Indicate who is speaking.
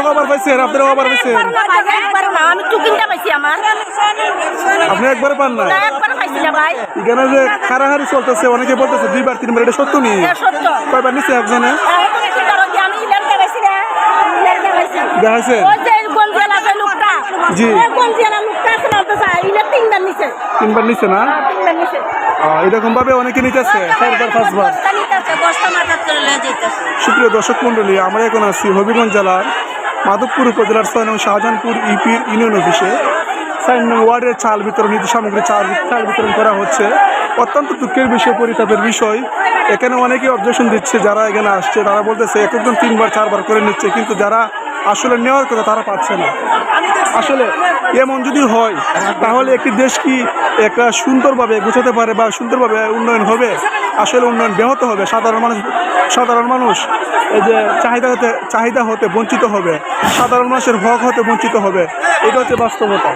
Speaker 1: কবার পাইছেন আপনারা কবার পাইছেন।
Speaker 2: আমি চুকিনটা পাইছি আমার।
Speaker 1: আপনি একবার পান না
Speaker 2: না একবার পাইছি না ভাই।
Speaker 1: এখানে যে খারাহারি চলতেছে অনেকে বলতেছে দুইবার তিনবার এটা সত্য নি?
Speaker 2: সত্য।
Speaker 1: কয়বার নিচ্ছে একজনে? জি।
Speaker 2: তিনবার
Speaker 1: নিচ্ছে না?
Speaker 2: নিছে।
Speaker 1: আহ, এরকম ভাবে অনেকে নিতেছে চারবার পাঁচবার।
Speaker 2: বস্তা নিতেছে বস্তা মাথার করে লয়ে যাইতেছে।
Speaker 1: সুপ্রিয় দর্শক মন্ডলী আমরা এখন আছি হবিগঞ্জ জেলার মাধবপুর উপজেলার ছয় নং শাহজাহানপুর ইপির ইউনিয়ন অফিসে চার নং ওয়ার্ডের চাল বিতরণ নীতি সামগ্রী চাল চাল বিতরণ করা হচ্ছে। অত্যন্ত দুঃখের বিষয়, পরিতাপের বিষয়। এখানে অনেকে অবজেকশন দিচ্ছে, যারা এখানে আসছে, তারা বলতেছে, এক একজন তিনবার, চারবার করে নিচ্ছে। কিন্তু যারা আসলে নেওয়ার কথা তারা পাচ্ছে না। আসলে এমন যদি হয়, তাহলে একটি দেশ কি একটা সুন্দরভাবে গোছাতে পারে বা সুন্দরভাবে উন্নয়ন হবে? আসলে উন্নয়ন ব্যাহত হবে। সাধারণ মানুষ সাধারণ মানুষ এই যে চাহিদা হতে চাহিদা হতে বঞ্চিত হবে। সাধারণ মানুষের হক হতে বঞ্চিত হবে। এটা হচ্ছে বাস্তবতা।